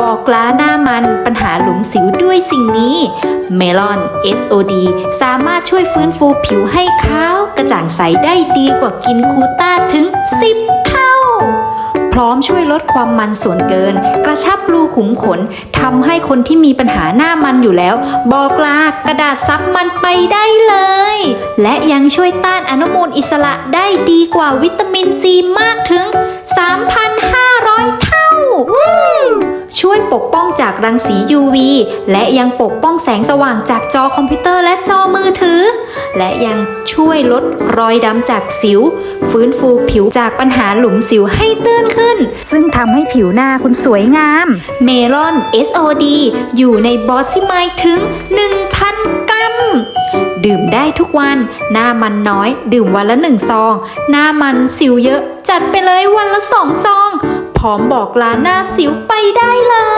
บอกลาหน้ามันปัญหาหลุมสิวด้วยสิ่งนี้ เมลอน SOD สามารถช่วยฟื้นฟูผิวให้ขาวกระจ่างใสได้ดีกว่ากินคูต้าถึง 10 เท่า พร้อมช่วยลดความมันส่วนเกิน กระชับรูขุมขนทำให้คนที่มีปัญหาหน้ามันอยู่แล้ว บอกลากระดาษซับมันไปได้เลย และยังช่วยต้านอนุมูลอิสระได้ดีกว่าวิตามินซีมากถึง3,500 จากรังสี UV และยังปกป้องแสงสว่างจากจอคอมพิวเตอร์และจอมือถือ และยังช่วยลดรอยดำจากสิว ฟื้นฟูผิวจากปัญหาหลุมสิวให้ตื้นขึ้น ซึ่งทำให้ผิวหน้าคุณสวยงาม เมลอน SOD อยู่ในบอสซิไมถึง 1,000 กรัม ดื่มได้ทุกวัน หน้ามันน้อย ดื่มวันละหนึ่งซอง หน้ามันสิวเยอะ จัดไปเลยวันละสองซอง พร้อมบอกลาหน้าสิวไปได้เลย